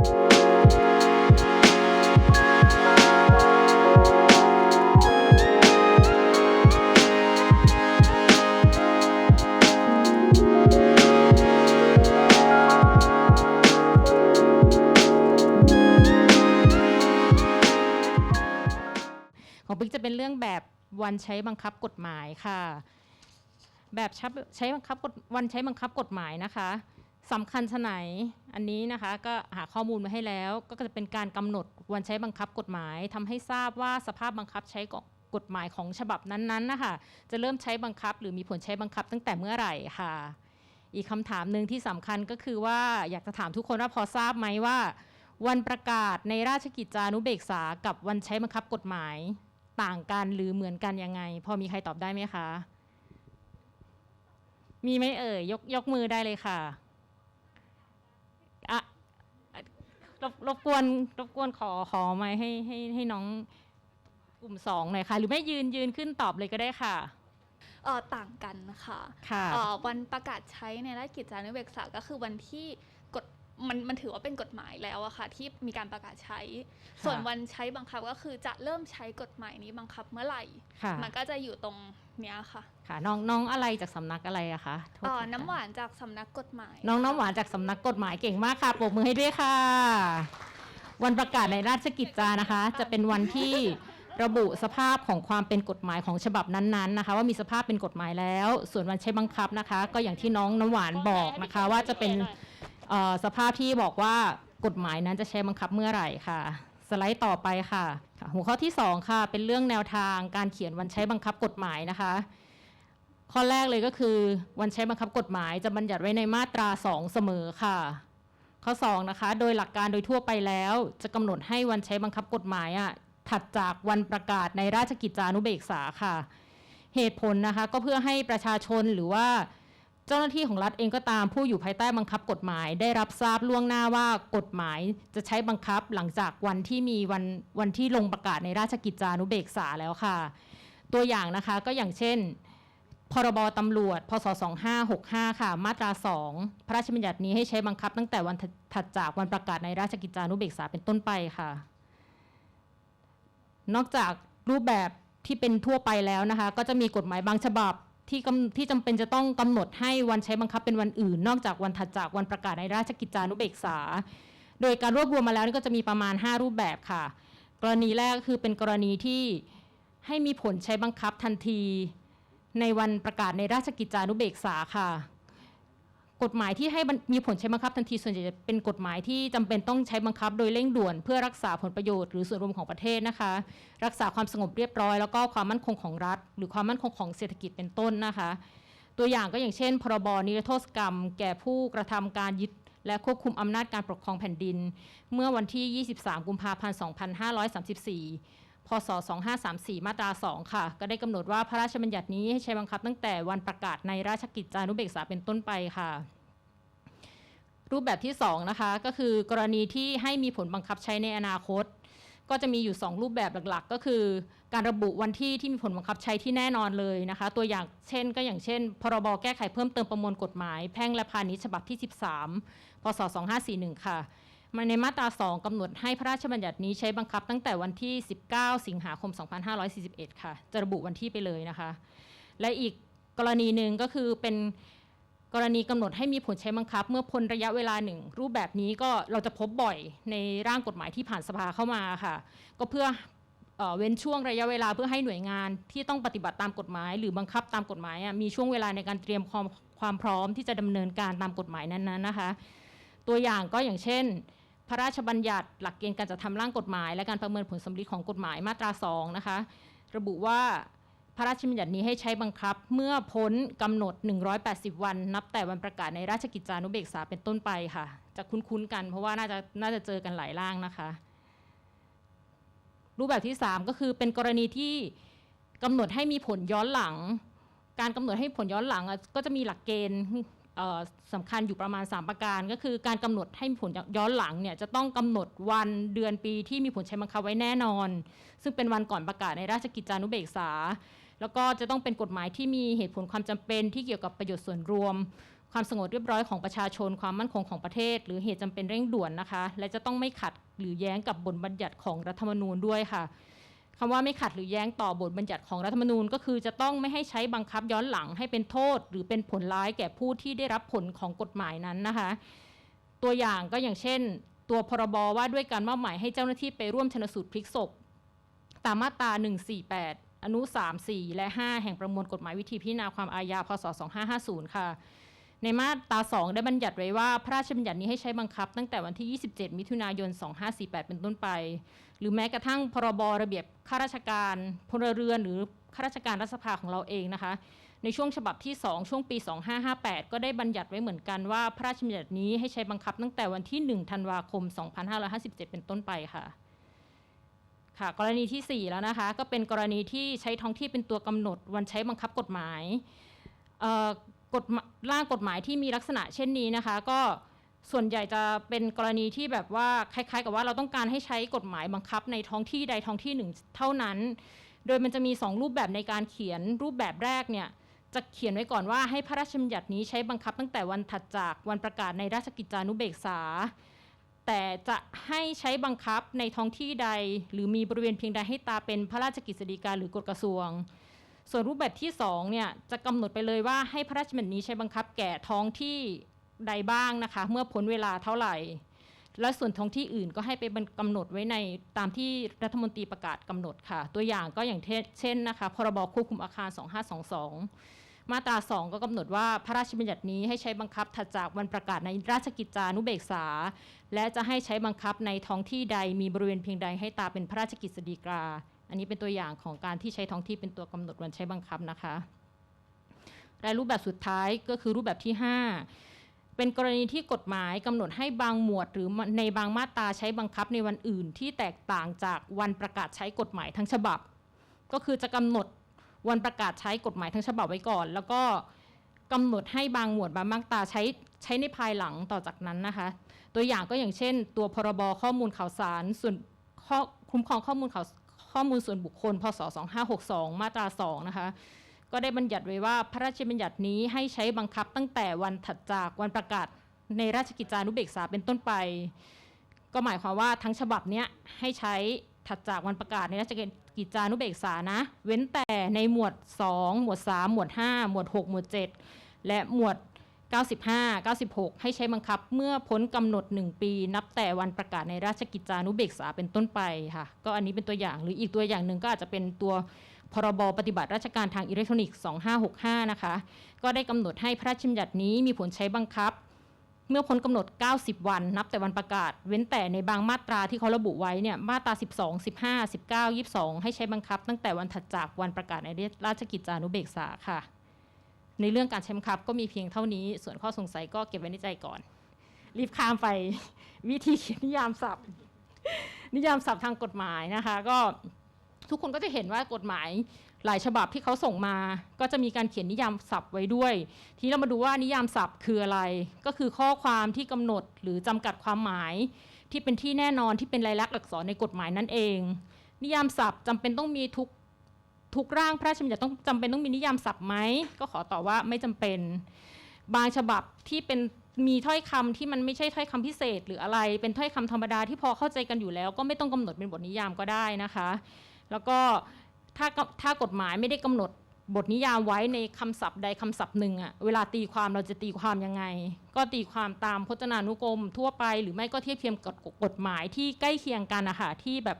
ของปิ๊กจะเป็นเรื่องแบบวันใช้บังคับกฎหมายค่ะ แบบใช้ใช้บังคับกฎวันใช้บังคับกฎหมายนะคะ สำคัญชะไหนอันนี้นะคะก็หาข้อมูลมาให้แล้ว ก็จะเป็นการกำหนดวันใช้บังคับกฎหมายทำให้ทราบว่าสภาพบังคับใช้กฎหมายของฉบับนั้นๆนะคะจะเริ่มใช้บังคับ หรือมีผลใช้บังคับตั้งแต่เมื่อไหร่ค่ะ อีกคำถามหนึ่งที่สำคัญก็คือว่าอยากจะถามทุกคนว่าพอทราบไหมว่า วันประกาศในราชกิจจานุเบกษากับวันใช้บังคับกฎหมายต่างกันหรือเหมือนกันยังไง พอมีใครตอบได้ไหมคะ มีไหมเอ่ยยกยกมือได้เลยค่ะ รบรบกวนรบกวนขอขอไม้ให้ให้ให้น้องกลุ่มสองหน่อยค่ะ หรือไม่ยืนยืนขึ้นตอบเลยก็ได้ค่ะ เออต่างกันค่ะค่ะ เอ่อวันประกาศใช้ในราชกิจจานุเบกษาก็คือวันที่กฎมันมันถือว่าเป็นกฎหมายแล้วอะค่ะ ที่มีการประกาศใช้ ส่วนวันใช้บังคับก็คือจะเริ่มใช้กฎหมายนี้บังคับเมื่อไหร่ ค่ะ มันก็จะอยู่ตรง เนี้ยค่ะค่ะ น้องน้องอะไรจากสำนักอะไรอะคะโทษเอ่อทีค่ะน้ำหวานจากสำนักกฎหมาย น้องน้ำหวานจากสำนักกฎหมายเก่งมากค่ะปรบมือให้ด้วยค่ะ วันประกาศในราชกิจจานะคะ จะเป็นวันที่ระบุสภาพของความเป็นกฎหมายของฉบับนั้นๆนะคะ ว่ามีสภาพเป็นกฎหมายแล้ว ส่วนวันใช้บังคับนะคะ ก็อย่างที่น้องน้ำหวานบอกนะคะ ว่าจะเป็นเอ่อสภาพที่บอกว่ากฎหมายนั้นจะใช้บังคับเมื่อไหร่ค่ะ สไลด์ต่อไปค่ะ หัวข้อที่สองค่ะ เป็นเรื่องแนวทางการเขียนวันใช้บังคับกฎหมายนะคะ ข้อแรกเลยก็คือวันใช้บังคับกฎหมาย จะบัญญัติไว้ในมาตรา 2 เสมอค่ะ ข้อ2นะคะ โดยหลักการโดยทั่วไปแล้ว จะกำหนดให้วันใช้บังคับกฎหมายอะถัดจากวันประกาศในราชกิจจานุเบกษาค่ะ เหตุผลนะคะก็เพื่อให้ประชาชนหรือว่า เจ้าหน้าที่ของรัฐเองก็ตามผู้อยู่ภายใต้บังคับกฎหมาย ได้รับทราบล่วงหน้าว่ากฎหมายจะใช้บังคับหลังจากวันที่มีวันวันที่ลงประกาศในราชกิจจานุเบกษาแล้วค่ะ ตัวอย่างนะคะก็อย่างเช่นพรบตำรวจ พศ 2565 ค่ะ มาตรา 2 พระราชบัญญัตินี้ให้ใช้บังคับตั้งแต่วันถัดจากวันประกาศในราชกิจจานุเบกษาเป็นต้นไปค่ะ นอกจากรูปแบบที่เป็นทั่วไปแล้วนะคะ ก็จะมีกฎหมายบางฉบับ ที่กำที่จำเป็นจะต้องกำหนดให้วันใช้บังคับเป็นวันอื่น นอกจากวันถัดจากวันประกาศในราชกิจจานุเบกษา โดยการรวบรวมมาแล้วนี่ก็จะมีประมาณ 5 รูปแบบค่ะ กรณีแรกก็คือเป็นกรณีที่ให้มีผลใช้บังคับทันที ในวันประกาศในราชกิจจานุเบกษาค่ะ กฎหมายที่ให้มีผลใช้บังคับทันทีส่วนใหญ่จะเป็นกฎหมายที่จำเป็นต้องใช้บังคับโดยเร่งด่วน เพื่อรักษาผลประโยชน์หรือส่วนรวมของประเทศนะคะ รักษาความสงบเรียบร้อย แล้วก็ความมั่นคงของรัฐ หรือความมั่นคงของเศรษฐกิจเป็นต้นนะคะ ตัวอย่างก็อย่างเช่น พรบนิรโทษกรรม แก่ผู้กระทำการยึดและควบคุมอำนาจการปกครองแผ่นดิน เมื่อวันที่ 23 กุมภาพันธ์ 2534 พศ 2534 มาตรา 2 ค่ะ ก็ได้กำหนดว่าพระราชบัญญัตินี้ให้ใช้บังคับตั้งแต่วันประกาศในราชกิจจานุเบกษาเป็นต้นไปค่ะ รูปแบบที่2นะคะก็คือกรณีที่ให้มีผลบังคับใช้ในอนาคต ก็จะมีอยู่ 2 รูปแบบหลักๆ ก็คือ การระบุวันที่ที่มีผลบังคับใช้ที่แน่นอนเลยนะคะ ตัวอย่างเช่นก็อย่างเช่น พรบแก้ไขเพิ่มเติมประมวลกฎหมาย แพ่งและพาณิชย์ฉบับที่ 13 พศ 2541 ค่ะ มาในมาตรา 2กำหนดให้พระราชบัญญัตินี้ใช้บังคับตั้งแต่วันที่ 19 สิงหาคม 2541 ค่ะ จะระบุวันที่ไปเลยนะคะ และอีกกรณีหนึ่งก็คือเป็นกรณีกำหนดให้มีผลใช้บังคับ เมื่อพ้นระยะเวลาหนึ่ง รูปแบบนี้ก็เราจะพบบ่อยในร่างกฎหมายที่ผ่านสภาเข้ามาค่ะ ก็เพื่อเอเว้นช่วงระยะเวลาเพื่อให้หน่วยงานที่ต้องปฏิบัติตามกฎหมาย หรือบังคับตามกฎหมายมีช่วงเวลาในการเตรียมความความพร้อมที่จะดำเนินการตามกฎหมายนั้นๆนะคะ ตัวอย่างก็อย่างเช่น พระราชบัญญัติหลักเกณฑ์การจัดทำร่างกฎหมาย และการประเมินผลสำลิดของกฎหมายมาตรา2นะคะระบุว่าพระราชบัญญัตินี้ให้ใช้บังคับเมื่อพ้นกำหนด 180 วัน นับแต่วันประกาศในราชกิจจานุเบกษาเป็นต้นไปค่ะ จะคุ้นๆกัน เพราะว่าน่าจะน่าจะเจอกันหลายร่างนะคะ รูปแบบที่ 3 ก็คือเป็นกรณีที่กำหนดให้มีผลย้อนหลัง การกำหนดให้ผลย้อนหลังก็จะมีหลักเกณฑ์ สำคัญอยู่ประมาณ 3 ประการ ก็คือการกำหนดให้มีผลย้อนหลังเนี่ยจะต้องกำหนดวันเดือนปีที่มีผลใช้บังคับไว้แน่นอน ซึ่งเป็นวันก่อนประกาศในราชกิจจานุเบกษา แล้วก็จะต้องเป็นกฎหมายที่มีเหตุผลความจำเป็นที่เกี่ยวกับประโยชน์ส่วนรวม ความสงบเรียบร้อยของประชาชน ความมั่นคงของประเทศ หรือเหตุจำเป็นเร่งด่วนนะคะ และจะต้องไม่ขัดหรือแย้งกับบทบัญญัติของรัฐธรรมนูญด้วยค่ะ คำว่าไม่ขัดหรือแย้งต่อบทบัญญัติของรัฐธรรมนูญก็คือจะต้องไม่ให้ใช้บังคับย้อนหลังให้เป็นโทษ หรือเป็นผลร้ายแก่ผู้ที่ได้รับผลของกฎหมายนั้นนะคะ ตัวอย่างก็อย่างเช่น ตัวพรบว่าด้วยการมอบหมายให้เจ้าหน้าที่ไปร่วมชนสูตรพลิกศพตามมาตรา 148 อนุ 3 4 และ 5 แห่งประมวลกฎหมายวิธีพิจารณาความอาญา พศ 2550 ค่ะ ในมาตรา 2 ได้บัญญัติไว้ว่า พระราชบัญญัตินี้ให้ใช้บังคับตั้งแต่วันที่ 27 มิถุนายน 2548 เป็นต้นไป หรือแม้กระทั่งพรบระเบียบข้าราชการพลเรือนหรือข้าราชการรัฐสภาของเราเองนะคะ ในช่วงฉบับที่ 2 ช่วงปี 2558 ก็ได้บัญญัติไว้เหมือนกันว่าพระราชบัญญัตินี้ให้ใช้บังคับตั้งแต่วันที่ 1 ธันวาคม 2557 เป็นต้นไปค่ะค่ะกรณีที่ 4 แล้วนะคะ ก็เป็นกรณีที่ใช้ท้องที่เป็นตัวกำหนดวันใช้บังคับกฎหมายเอ่อกฎร่างกฎหมายที่มีลักษณะเช่นนี้นะคะ ก็ ส่วนใหญ่จะเป็นกรณีที่แบบว่าคล้ายๆ กับว่าเราต้องการให้ใช้กฎหมายบังคับในท้องที่ใดท้องที่หนึ่งเท่านั้น โดยมันจะมี 2 รูปแบบในการเขียนรูปแบบแรกเนี่ยจะเขียนไว้ก่อนว่าให้พระราชบัญญัตินี้ใช้บังคับตั้งแต่วันถัดจากวันประกาศในราชกิจจานุเบกษา แต่จะให้ใช้บังคับในท้องที่ใด หรือมีบริเวณเพียงใดให้ตาเป็นพระราชกฤษฎีกาหรือกฎกระทรวง ส่วนรูปแบบที่2เนี่ยจะกำหนดไปเลยว่าให้พระราชบัญญัตินี้ใช้บังคับแก่ท้องที่ ใดบ้างนะคะ เมื่อพ้นเวลาเท่าไหร่ และส่วนท้องที่อื่นก็ให้ไปกำหนดไว้ในตามที่รัฐมนตรีประกาศกำหนดค่ะ ตัวอย่างก็อย่างเช่นนะคะพรบควบคุมอาคาร 2522 มาตรา 2 ก็กำหนดว่าพระราชบัญญัตินี้ให้ใช้บังคับถัดจากวันประกาศในราชกิจจานุเบกษา และจะให้ใช้บังคับในท้องที่ใดมีบริเวณเพียงใดให้ตาเป็นพระราชกฤษฎีกาอันนี้เป็นตัวอย่างของการที่ใช้ท้องที่เป็นตัวกำหนดวันใช้บังคับนะคะและรูปแบบสุดท้ายก็คือรูปแบบที่ 5 เป็นกรณีที่กฎหมายกำหนดให้บางหมวดหรือในบางมาตราใช้บังคับในวันอื่นที่แตกต่างจากวันประกาศใช้กฎหมายทั้งฉบับ ก็คือจะกำหนดวันประกาศใช้กฎหมายทั้งฉบับไว้ก่อน แล้วก็กำหนดให้บางหมวดบางมาตราใช้ใช้ในภายหลังต่อจากนั้นนะคะ ตัวอย่างก็อย่างเช่น ตัวพรบข้อมูลข่าวสารส่วนข้อคุ้มครองข้อมูลข่าวข้อมูลส่วนบุคคล พศ 2562 มาตรา 2 นะคะ ก็ได้บัญญัติไว้ว่าพระราชบัญญัตินี้ให้ใช้บังคับตั้งแต่วันถัดจากวันประกาศในราชกิจจานุเบกษาเป็นต้นไป ก็หมายความว่าทั้งฉบับเนี้ยให้ใช้ถัดจากวันประกาศในราชกิจจานุเบกษานะ เว้นแต่ในหมวด 2 หมวด 3 หมวด 5 หมวด 6 หมวด 7 และหมวด 95 96 ให้ใช้บังคับเมื่อพ้นกำหนด 1 ปี นับแต่วันประกาศในราชกิจจานุเบกษาเป็นต้นไปค่ะ ก็อันนี้เป็นตัวอย่างหรืออีกตัวอย่างหนึ่งก็อาจจะเป็นตัว พรบปฏิบัติราชการทางอิเล็กทรอนิกส์ 2565 นะคะ ก็ได้กำหนดให้พระราชบัญญัตินี้มีผลใช้บังคับ เมื่อพ้นกำหนด 90 วัน นับแต่วันประกาศ เว้นแต่ในบางมาตราที่เขาระบุไว้เนี่ย มาตรา 12 15 19 22 ให้ใช้บังคับ ตั้งแต่วันถัดจากวันประกาศในราชกิจจานุเบกษาค่ะ ในเรื่องการใช้บังคับก็มีเพียงเท่านี้ ส่วนข้อสงสัยก็เก็บไว้ในใจก่อน รีบข้ามไปวิธีนิยามศัพท์ นิยามศัพท์ทางกฎหมายนะคะ ก็ ทุกคนก็จะเห็นว่ากฎหมายหลายฉบับที่เขาส่งมา ก็จะมีการเขียนนิยามศัพท์ไว้ด้วย ทีนี้เรามาดูว่านิยามศัพท์คืออะไร ก็คือข้อความที่กำหนดหรือจำกัดความหมาย ที่เป็นที่แน่นอนที่เป็นลายลักษณ์อักษรในกฎหมายนั่นเอง นิยามศัพท์จำเป็นต้องมีทุกทุกร่างพระราชบัญญัติต้องจำเป็นต้องมีนิยามศัพท์ไหมก็ขอตอบว่าไม่จำเป็น บางฉบับที่เป็นมีถ้อยคำที่มันไม่ใช่ถ้อยคำพิเศษ หรืออะไร เป็นถ้อยคำธรรมดาที่พอเข้าใจกันอยู่แล้ว ก็ไม่ต้องกำหนดเป็นบทนิยามก็ได้นะคะ แล้วก็ถ้าถ้ากฎหมายไม่ได้กำหนดบทนิยามไว้ในคำศัพท์ใดคำศัพท์หนึ่งอะเวลาตีความเราจะตีความยังไง ก็ตีความตามพจนานุกรม ทั่วไปหรือไม่ก็เทียบเทียมกับกฎหมายที่ใกล้เคียงกันนะคะที่แบบ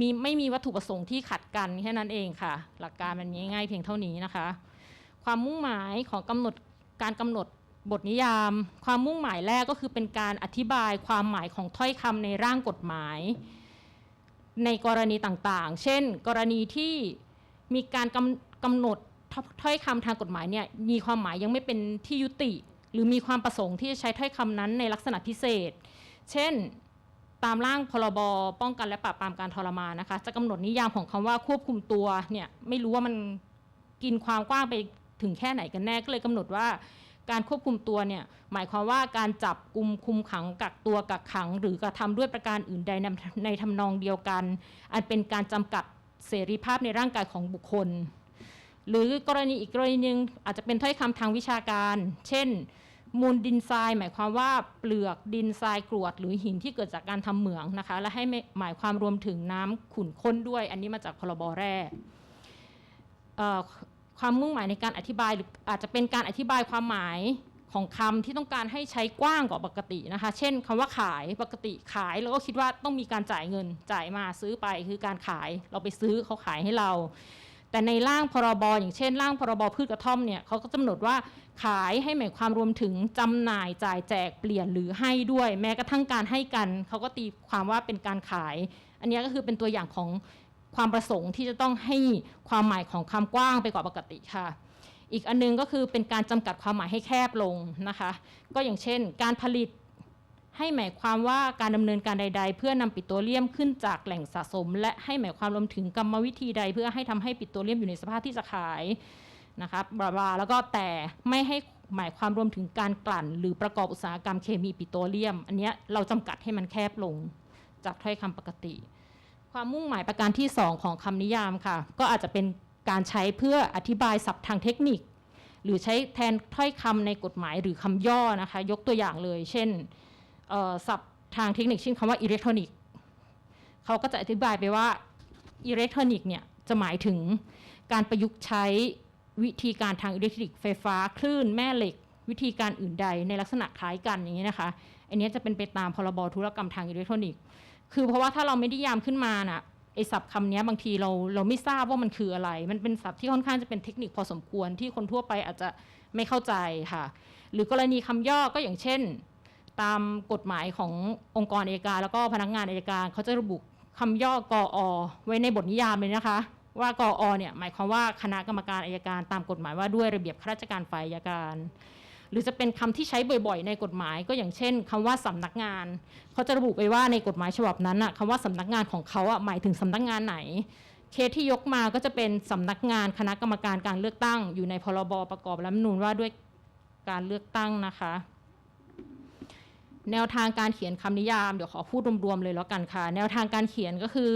มีไม่มีวัตถุประสงค์ที่ขัดกันแค่นั้นเองค่ะ หลักการมันง่ายเพียงเท่านี้นะคะ ความมุ่งหมายของกำหนดการกำหนดบทนิยาม ความมุ่งหมายแรกก็คือเป็นการอธิบายความหมายของถ้อยคำในร่างกฎหมาย ในกรณีต่างๆ เช่น กรณีที่มีการกำกำหนดถ้อยคำทางกฎหมายเนี่ยมีความหมายยังไม่เป็นที่ยุติ หรือมีความประสงค์ที่จะใช้ถ้อยคำนั้นในลักษณะพิเศษ เช่นตามร่างพรบป้องกันและปราบปรามการทรมานนะคะ จะกำหนดนิยามของคำว่าควบคุมตัวเนี่ยไม่รู้ว่ามันกินความกว้างไปถึงแค่ไหนกันแน่ก็เลยกำหนดว่า การควบคุมตัวเนี่ยหมายความว่าการจับกลุ่มคุมขังกักตัวกักขัง หรือกระทำด้วยประการอื่นใดในในทำนองเดียวกัน อันเป็นการจำกัดเสรีภาพในร่างกายของบุคคล หรือกรณีอีกกรณีหนึ่งอาจจะเป็นถ้อยคำทางวิชาการ เช่น มูลดินทรายหมายความว่าเปลือกดินทรายกรวด หรือหินที่เกิดจากการทำเหมืองนะคะ และให้หมายความรวมถึงน้ำขุ่นข้นด้วย อันนี้มาจากพรบแร่เอ่ ความมุ่งหมายในการอธิบายหรืออาจจะเป็นการอธิบายความหมายของคำที่ต้องการให้ใช้กว้างกว่าปกตินะคะ เช่นคำว่าขายปกติขายเราก็คิดว่าต้องมีการจ่ายเงินจ่ายมาซื้อไปคือการขายเราไปซื้อเขาขายให้เรา แต่ในร่างพรบอย่างเช่น ร่างพรบพืชกระท่อมเนี่ยเขาก็กำหนดว่าขายให้หมายความรวมถึงจำหน่ายจ่ายแจกเปลี่ยนหรือให้ด้วย แม้กระทั่งการให้กันเขาก็ตีความว่าเป็นการขาย อันนี้ก็คือเป็นตัวอย่างของ ความประสงค์ที่จะต้องให้ความหมายของคำกว้างไปกว่าปกติค่ะ อีกอันนึงก็คือเป็นการจำกัดความหมายให้แคบลงนะคะ ก็อย่างเช่น การผลิตให้หมายความว่าการดำเนินการใด ๆ เพื่อนำปิโตรเลียมขึ้นจากแหล่งสะสม และให้หมายความรวมถึงกรรมวิธีใด เพื่อให้ทำให้ปิโตรเลียมอยู่ในสภาพที่จะขายนะคะบลาบลาแล้วก็แต่ไม่ให้หมายความรวมถึงการกลั่น หรือประกอบอุตสาหกรรมเคมีปิโตรเลียม อันนี้เราจำกัดให้มันแคบลงจากถ้อยคำปกติ ความมุ่งหมายประการที่ 2 ของคำนิยามค่ะ ก็อาจจะเป็นการใช้เพื่ออธิบายศัพท์ทางเทคนิค หรือใช้แทนถ้อยคำในกฎหมายหรือคำย่อนะคะ ยกตัวอย่างเลย เช่นศัพท์ทางเทคนิคเช่นคำว่าอิเล็กทรอนิกส์เขาก็จะอธิบายไปว่าอิเล็กทรอนิกส์เนี่ยจะหมายถึงการประยุกต์ใช้วิธีการทางอิเล็กทรอนิกส์ไฟฟ้าคลื่นแม่เหล็ก วิธีการอื่นใดในลักษณะคล้ายกันอย่างนี้นะคะ อันนี้จะเป็นไปตามพรบธุรกรรมทางอิเล็กทรอนิกส์ คือเพราะว่าถ้าเราไม่ได้ยามขึ้นมาน่ะไอศัพท์คำนี้บางทีเราเราไม่ทราบว่ามันคืออะไร มันเป็นศัพท์ที่ค่อนข้างจะเป็นเทคนิคพอสมควรที่คนทั่วไปอาจจะไม่เข้าใจค่ะ หรือกรณีคำย่อก็อย่างเช่น ตามกฎหมายขององค์กรอัยการแล้วก็พนักงานอัยการเขาจะระบุคำย่อกออไว้ในบทนิยามเลยนะคะ ว่ากออเนี่ยหมายความว่าคณะกรรมการอัยการตามกฎหมายว่าด้วยระเบียบข้าราชการฝ่ายอัยการ หรือจะเป็นคำที่ใช้บ่อยๆ ในกฎหมาย ก็อย่างเช่นคำว่าสำนักงาน เขาจะระบุไปว่าในกฎหมายฉบับนั้นอะคำว่าสำนักงานของเขาอะหมายถึงสำนักงานไหน เคสที่ยกมาก็จะเป็นสำนักงานคณะกรรมการการเลือกตั้ง อยู่ในพรบประกอบรัฐธรรมนูญว่าด้วยการเลือกตั้งนะคะ แนวทางการเขียนคำนิยาม เดี๋ยวขอพูดรวมๆเลยแล้วกันค่ะ แนวทางการเขียนก็คือ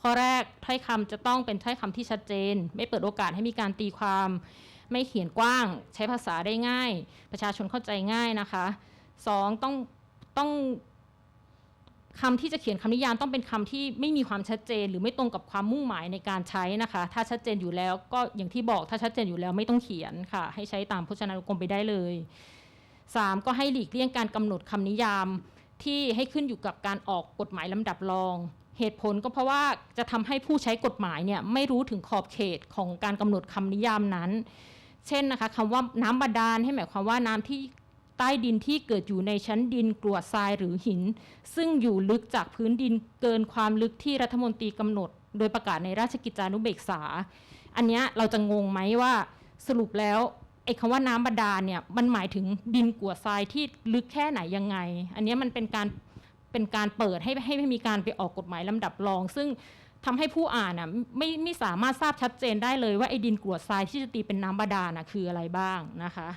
ข้อแรกถ้อยคำจะต้องเป็นถ้อยคำที่ชัดเจน ไม่เปิดโอกาสให้มีการตีความ ไม่เขียนกว้าง ใช้ภาษาได้ง่าย ประชาชนเข้าใจง่ายนะคะสองต้องต้องคำที่จะเขียนคำนิยามต้องเป็นคำที่ไม่มีความชัดเจน หรือไม่ตรงกับความมุ่งหมายในการใช้นะคะ ถ้าชัดเจนอยู่แล้วก็อย่างที่บอกถ้าชัดเจนอยู่แล้วไม่ต้องเขียนค่ะ ให้ใช้ตามพจนานุกรมไปได้เลยสามก็ให้หลีกเลี่ยงการกำหนดคำนิยามที่ให้ขึ้นอยู่กับการออกกฎหมายลำดับรอง เหตุผลก็เพราะว่าจะทำให้ผู้ใช้กฎหมายเนี่ยไม่รู้ถึงขอบเขตของการกำหนดคำนิยามนั้น เช่นนะคะคำว่าน้ำบาดาลให้หมายความว่าน้ำที่ใต้ดินที่เกิดอยู่ในชั้นดินกรวดทรายหรือหิน ซึ่งอยู่ลึกจากพื้นดินเกินความลึกที่รัฐมนตรีกำหนด โดยประกาศในราชกิจจานุเบกษา อันนี้เราจะงงไหมว่าสรุปแล้วไอ้คำว่าน้ำบาดาลเนี่ยมันหมายถึงดินกรวดทรายที่ลึกแค่ไหนยังไง อันนี้มันเป็นการเป็นการเปิดให้ให้มีการไปออกกฎหมายลำดับรอง ซึ่ง ทำให้ผู้อ่านอะไม่ไม่สามารถทราบชัดเจนได้เลยว่าไอ้ดินกรวดทรายที่จะตีเป็นน้ำบาดาลน่ะคืออะไรบ้างนะคะ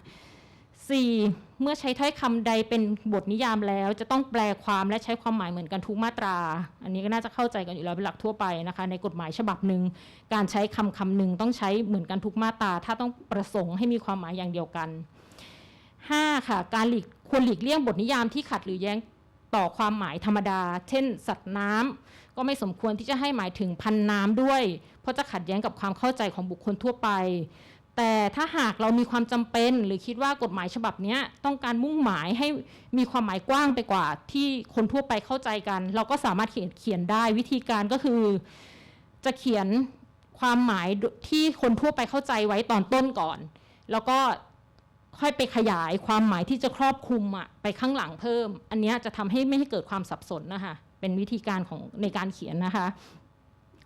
4. เมื่อใช้ถ้อยคำใดเป็นบทนิยามแล้ว จะต้องแปลความและใช้ความหมายเหมือนกันทุกมาตรา อันนี้ก็น่าจะเข้าใจกันอยู่แล้วเป็นหลักทั่วไปนะคะ ในกฎหมายฉบับหนึ่งการใช้คำคำหนึ่งต้องใช้เหมือนกันทุกมาตรา ถ้าต้องประสงค์ให้มีความหมายอย่างเดียวกัน 5. ค่ะ การหลีกควรหลีกเลี่ยงบทนิยามที่ขัดหรือแย้งต่อความหมายธรรมดา เช่น สัตว์น้ำ ก็ไม่สมควรที่จะให้หมายถึงพันน้ำด้วย เพราะจะขัดแย้งกับความเข้าใจของบุคคลทั่วไป แต่ถ้าหากเรามีความจำเป็นหรือคิดว่ากฎหมายฉบับนี้ต้องการมุ่งหมายให้มีความหมายกว้างไปกว่า ที่คนทั่วไปเข้าใจกัน เราก็สามารถเขียนเขียนได้วิธีการก็คือ จะเขียนความหมายที่คนทั่วไปเข้าใจไว้ตอนต้นก่อน แล้วก็ค่อยไปขยายความหมายที่จะครอบคลุมอะไปข้างหลังเพิ่ม อันนี้จะทำให้ไม่ให้เกิดความสับสนนะคะ เป็นวิธีการของในการเขียนนะคะ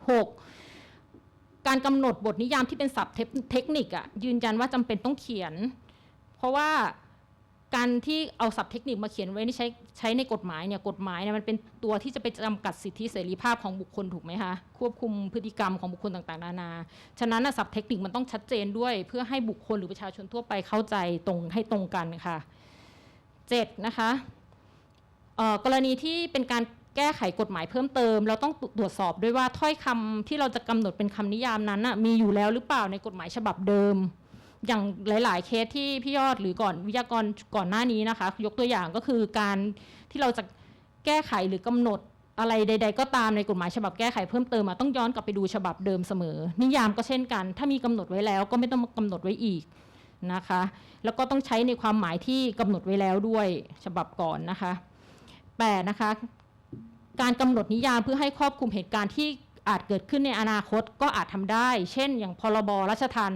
6. การกำหนดบทนิยามที่เป็นศัพท์เทคนิคอะยืนยันว่าจำเป็นต้องเขียน เพราะว่าการที่เอาศัพท์เทคนิคมาเขียนไว้นี่ใช้ใช้ในกฎหมายเนี่ยกฎหมายเนี่ยมันเป็นตัวที่จะไปจำกัดสิทธิเสรีภาพของบุคคลถูกไหมคะควบคุมพฤติกรรมของบุคคลต่างๆ นานาฉะนั้นน่ะศัพท์เทคนิคมันต้องชัดเจนด้วย เพื่อให้บุคคลหรือประชาชนทั่วไปเข้าใจตรงให้ตรงกันค่ะเจ็ดนะคะเอ่อกรณีที่เป็นการ แก้ไขกฎหมายเพิ่มเติม เราต้องตรวจสอบด้วยว่าถ้อยคำที่เราจะกำหนดเป็นคำนิยามนั้นน่ะมีอยู่แล้วหรือเปล่าในกฎหมายฉบับเดิม อย่างหลาย ๆ เคสที่พี่ยอดหรือก่อนวิทยากรก่อนหน้านี้นะคะ ยกตัวอย่างก็คือการที่เราจะแก้ไขหรือกำหนดอะไรใด ๆ ก็ตามในกฎหมายฉบับแก้ไขเพิ่มเติมอะต้องย้อนกลับไปดูฉบับเดิมเสมอ นิยามก็เช่นกัน ถ้ามีกำหนดไว้แล้วก็ไม่ต้องมากำหนดไว้อีกนะคะ แล้วก็ต้องใช้ในความหมายที่กำหนดไว้แล้วด้วยฉบับก่อนนะคะแปดนะคะ การกำหนดนิยามเพื่อให้ครอบคลุมเหตุการณ์ที่อาจเกิดขึ้นในอนาคตก็อาจทำได้ เช่น อย่างพรบรัชทัน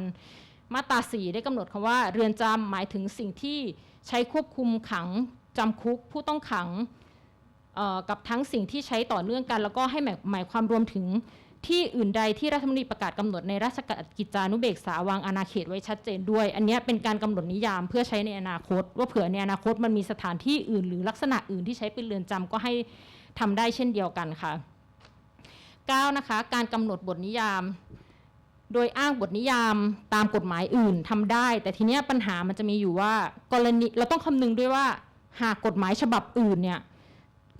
มาตราสีได้กำหนดคำว่า เรือนจำหมายถึงสิ่งที่ใช้ควบคุมขังจำคุกผู้ต้องขังกับทั้งสิ่งที่ใช้ต่อเนื่องกัน แล้วก็ให้หมายความรวมถึงที่อื่นใดที่รัฐธรรมนูญประกาศกำหนดในราชกิจจานุเบกษาวางอาณาเขตไว้ชัดเจนด้วย อันนี้เป็นการกำหนดนิยามเพื่อใช้ในอนาคต ว่าเผื่อในอนาคตมันมีสถานที่อื่น หรือลักษณะอื่นที่ใช้เป็นเรือนจำก็ให้ ทำได้เช่นเดียวกันค่ะ 9 นะคะ การกำหนดบทนิยาม โดยอ้างบทนิยามตามกฎหมายอื่นทำได้ แต่ทีเนี้ยปัญหามันจะมีอยู่ว่ากรณีเราต้องคำนึงด้วยว่าหากกฎหมายฉบับอื่นเนี่ย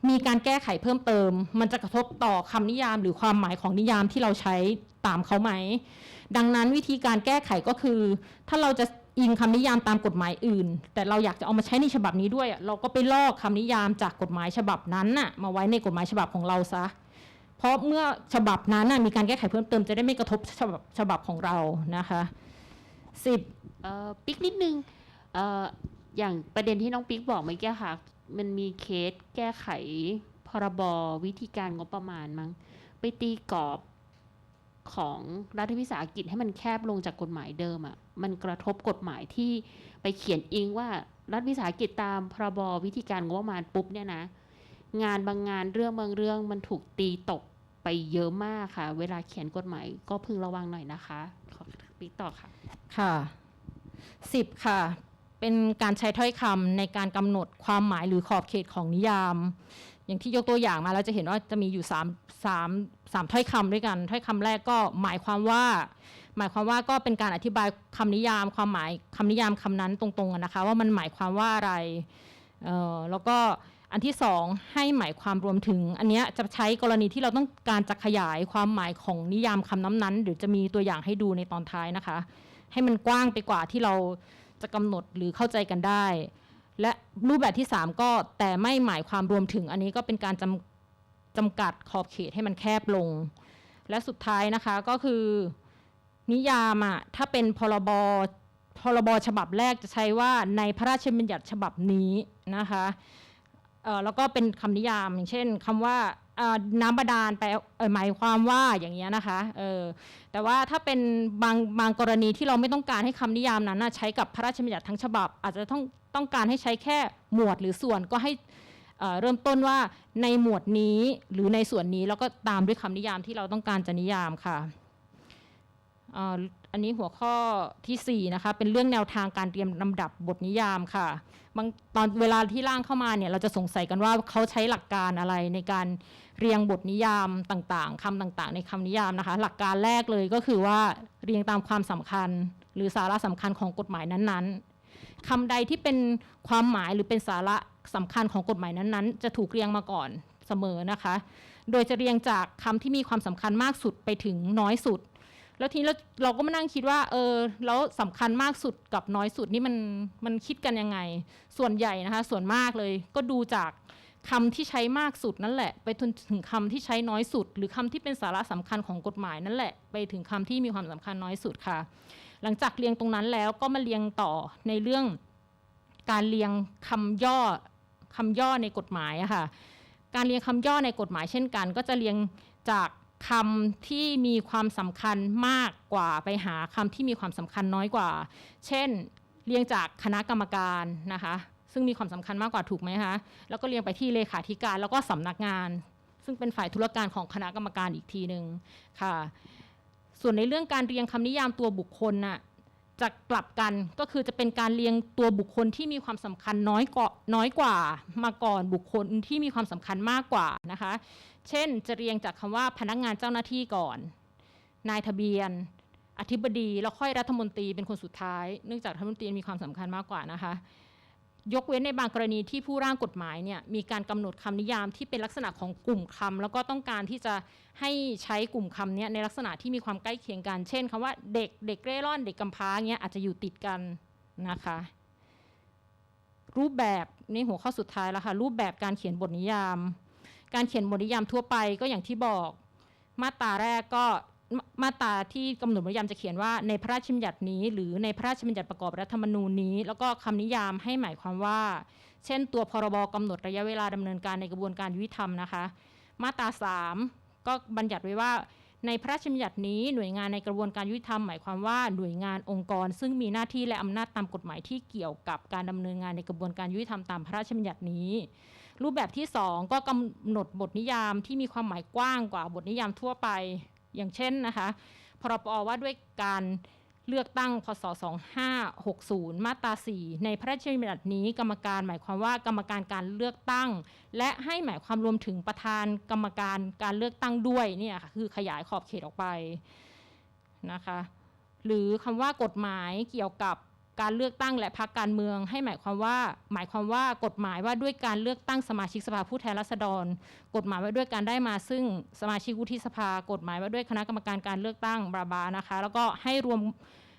มีการแก้ไขเพิ่มเติม มันจะกระทบต่อคำนิยามหรือความหมายของนิยามที่เราใช้ตามเขาไหม ดังนั้นวิธีการแก้ไขก็คือ ถ้าเราจะ อิงคำนิยามตามกฎหมายอื่น แต่เราอยากจะเอามาใช้ในฉบับนี้ด้วย เราก็ไปลอกคำนิยามจากกฎหมายฉบับนั้นน่ะมาไว้ในกฎหมายฉบับของเราซะ เพราะเมื่อฉบับนั้นน่ะมีการแก้ไขเพิ่มเติมจะได้ไม่กระทบฉบับฉบับของเรานะคะสิบปิ๊กนิดนึงเอ่ออย่างประเด็นที่น้องปิ๊กบอกเมื่อกี้ค่ะมันมีเคสแก้ไขพรบวิธีการงบประมาณมั้งไปตีกรอบ ของรัฐวิสาหกิจให้มันแคบลงจากกฎหมายเดิมอะ่ะ มันกระทบกฎหมายที่ไปเขียนอิงว่ารัฐวิสาหกิจตามพรบวิธีการงบประมาณปุ๊บเนี่ยนะ งานบางงานเรื่องบางเรื่องมันถูกตีตกไปเยอะมากค่ะ เวลาเขียนกฎหมายก็พึงระวังหน่อยนะคะ ขอปิกต่อค่ะ ค่ะสิบค่ะ เป็นการใช้ถ้อยคำในการกำหนดความหมายหรือขอบเขตของนิยาม อย่างที่ยกตัวอย่างมาเราจะเห็นว่าจะมีอยู่สามสามสามถ้อยคำด้วยกัน ถ้อยคำแรกก็หมายความว่า หมายความว่าก็เป็นการอธิบายคำนิยาม ความหมายคำนิยามคำนั้นตรงๆนะคะ ว่ามันหมายความว่าอะไรเออแล้วก็อันที่สองให้หมายความรวมถึง อันนี้จะใช้กรณีที่เราต้องการจะขยายความหมายของนิยามคำนั้นๆหรือจะมีตัวอย่างให้ดูในตอนท้ายนะคะ ให้มันกว้างไปกว่าที่เราจะกำหนดหรือเข้าใจกันได้ และรูปแบบที่ 3 ก็แต่ไม่หมายความรวมถึงอันนี้ก็เป็นการจำจำกัดขอบเขตให้มันแคบลง และสุดท้ายนะคะก็คือนิยามอะถ้าเป็นพรบพรบฉบับแรกจะใช้ว่าในพระราชบัญญัติฉบับนี้นะคะแล้วก็เป็นคำนิยามอย่างเช่นคำว่าน้ำบาดาลแปลหมายความว่าอย่างเงี้ยนะคะเออแต่ว่าถ้าเป็นบางบางกรณีที่เราไม่ต้องการให้คำนิยามนั้นใช้กับพระราชบัญญัติทั้งฉบับ อาจจะต้อง ต้องการให้ใช้แค่หมวดหรือส่วนก็ให้เริ่มต้นว่าในหมวดนี้หรือในส่วนนี้แล้วก็ตามด้วยคำนิยามที่เราต้องการจะนิยามค่ะอันนี้หัวข้อทีสี่4นะคะเป็นเรื่องแนวทางการเตรียมลำดับบทนิยามค่ะบางตอนเวลาที่ร่างเข้ามาเนี่ยเราจะสงสัยกันว่าเขาใช้หลักการอะไรในการเรียงบทนิยามต่างๆคำต่างๆ ในคำนิยามนะคะ หลักการแรกเลยก็คือว่าเรียงตามความสำคัญ หรือสาระสำคัญของกฎหมายนั้นๆ คำใดที่เป็นความหมายหรือเป็นสาระสำคัญของกฎหมายนั้นๆ จะถูกเรียงมาก่อนเสมอนะคะ โดยจะเรียงจากคำที่มีความสำคัญมากสุดไปถึงน้อยสุด แล้วทีนี้เราเราก็มานั่งคิดว่าเออแล้วสำคัญมากสุดกับน้อยสุดนี่มันมันคิดกันยังไง ส่วนใหญ่นะคะ ส่วนมากเลยก็ดูจากคำที่ใช้มากสุดนั่นแหละ ไปจนถึงคำที่ใช้น้อยสุด หรือคำที่เป็นสาระสำคัญของกฎหมายนั่นแหละ ไปถึงคำที่มีความสำคัญน้อยสุดค่ะ หลังจากเรียงตรงนั้นแล้วก็มาเรียงต่อในเรื่องการเรียงคำย่อคำย่อในกฎหมายอะค่ะ การเรียงคำย่อในกฎหมายเช่นกัน ก็จะเรียงจากคำที่มีความสำคัญมากกว่าไปหาคำที่มีความสำคัญน้อยกว่า เช่น เรียงจากคณะกรรมการนะคะ ซึ่งมีความสำคัญมากกว่าถูกไหมคะแล้วก็เรียงไปที่เลขาธิการแล้วก็สำนักงาน ซึ่งเป็นฝ่ายธุรการของคณะกรรมการอีกทีหนึ่งค่ะ ส่วนในเรื่องการเรียงคำนิยามตัวบุคคลน่ะจะกลับกันก็คือจะเป็นการเรียงตัวบุคคลที่มีความสำคัญน้อยกว่าน้อยกว่ามาก่อนบุคคลที่มีความสำคัญมากกว่านะคะ เช่นจะเรียงจากคำว่าพนักงานเจ้าหน้าที่ก่อน นายทะเบียน อธิบดีแล้วค่อยรัฐมนตรีเป็นคนสุดท้าย เนื่องจากรัฐมนตรีมีความสำคัญมากกว่านะคะ ยกเว้นในบางกรณีที่ผู้ร่างกฎหมายเนี่ยมีการกำหนดคำนิยามที่เป็นลักษณะของกลุ่มคำแล้วก็ต้องการที่จะให้ใช้กลุ่มคำเนี้ยในลักษณะที่มีความใกล้เคียงกัน เช่นคำว่าเด็กเด็กเร่ร่อน เด็กกำพร้าเงี้ยอาจจะอยู่ติดกันนะคะ รูปแบบนี่หัวข้อสุดท้ายแล้วค่ะรูปแบบการเขียนบทนิยาม การเขียนบทนิยามทั่วไปก็อย่างที่บอก มาตราแรกก็ มาตราที่กำหนดนิยามจะเขียนว่าในพระราชบัญญัตินี้ หรือในพระราชบัญญัติประกอบรัฐธรรมนูญนี้ แล้วก็คำนิยามให้หมายความว่า เช่น ตัวพรบกำหนดระยะเวลาดำเนินการในกระบวนการยุติธรรมนะคะ มาตรา 3 ก็บัญญัติไว้ว่า ในพระราชบัญญัตินี้หน่วยงานในกระบวนการยุติธรรมหมายความว่าหน่วยงานองค์กร ซึ่งมีหน้าที่และอำนาจตามกฎหมายที่เกี่ยวกับการดำเนินงานในกระบวนการยุติธรรมตามพระราชบัญญัตินี้รูปแบบที่ 2 ก็กำหนดบทนิยามที่มีความหมายกว้างกว่าบทนิยามทั่วไป อย่างเช่นนะคะพรบว่าด้วยการเลือกตั้งพศ 2560 มาตรา 4 ในพระราชบัญญัตินี้กรรมการหมายความว่ากรรมการการเลือกตั้ง และให้หมายความรวมถึงประธานกรรมการการเลือกตั้งด้วยเนี่ยค่ะคือขยายขอบเขตออกไปนะคะหรือคำว่ากฎหมายเกี่ยวกับ การเลือกตั้งและพรรคการเมือง ให้หมายความว่า หมายความว่ากฎหมายว่าด้วยการเลือกตั้งสมาชิกสภาผู้แทนราษฎร กฎหมายว่าด้วยการได้มาซึ่งสมาชิกวุฒิสภา กฎหมายว่าด้วยคณะกรรมการการเลือกตั้งบราบานะคะ แล้วก็ให้รวม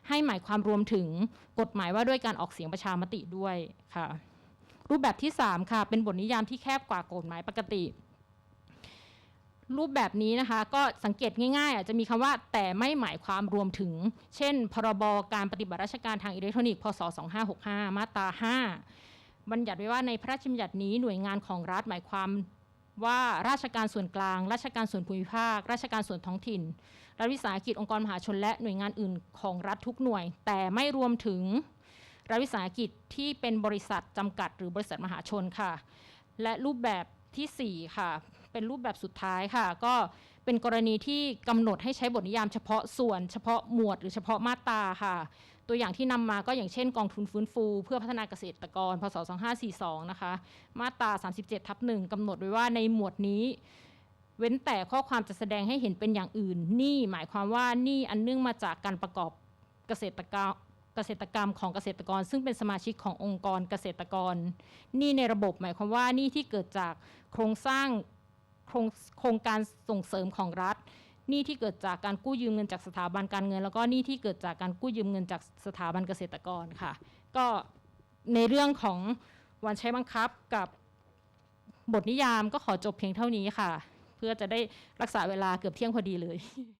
ให้หมายความรวมถึงกฎหมายว่าด้วยการออกเสียงประชามติด้วยค่ะ รูปแบบที่ 3 ค่ะ เป็นบทนิยามที่แคบกว่ากฎหมายปกติ รูปแบบนี้นะคะ ก็สังเกตง่ายๆอาจจะมีคำว่าแต่ไม่หมายความรวมถึง เช่น พรบการปฏิบัติราชการทางอิเล็กทรอนิกส์พศ 2565 มาตรา 5 บัญญัติไว้ว่าในพระราชบัญญัตินี้หน่วยงานของรัฐหมายความว่าราชการส่วนกลาง ราชการส่วนภูมิภาค ราชการส่วนท้องถิ่น รัฐวิสาหกิจองค์กรมหาชนและหน่วยงานอื่นของรัฐทุกหน่วย แต่ไม่รวมถึงรัฐวิสาหกิจที่เป็นบริษัทจำกัดหรือบริษัทมหาชนค่ะ และรูปแบบที่ 4 ค่ะ เป็นรูปแบบสุดท้ายค่ะ ก็เป็นกรณีที่กำหนดให้ใช้บทนิยามเฉพาะส่วน เฉพาะหมวดหรือเฉพาะมาตราค่ะ ตัวอย่างที่นำมาก็อย่างเช่น กองทุนฟื้นฟู เพื่อพัฒนาเกษตรกร พศ 2542 นะคะ มาตรา 37 ทับหนึ่งกำหนดไว้ว่าในหมวดนี้เว้นแต่ข้อความจะแสดงให้เห็นเป็นอย่างอื่น นี่หมายความว่านี่อันเนื่องมาจากการประกอบเกษตรกรรมเกษตรกรรมของเกษตรกร ซึ่งเป็นสมาชิกขององค์กรเกษตรกร นี่ในระบบหมายความว่านี่ที่เกิดจากโครงสร้าง โครงการส่งเสริมของรัฐหนี่ที่เกิดจากการกู้ยืมเงินจากสถาบันการเงิน แล้วก็หนี่ที่เกิดจากการกู้ยืมเงินจากสถาบันเกษตรกรค่ะ ก็ในเรื่องของวันใช้บังคับกับบทนิยามก็ขอจบเพียงเท่านี้ค่ะ เพื่อจะได้รักษาเวลาเกือบเที่ยงพอดีเลย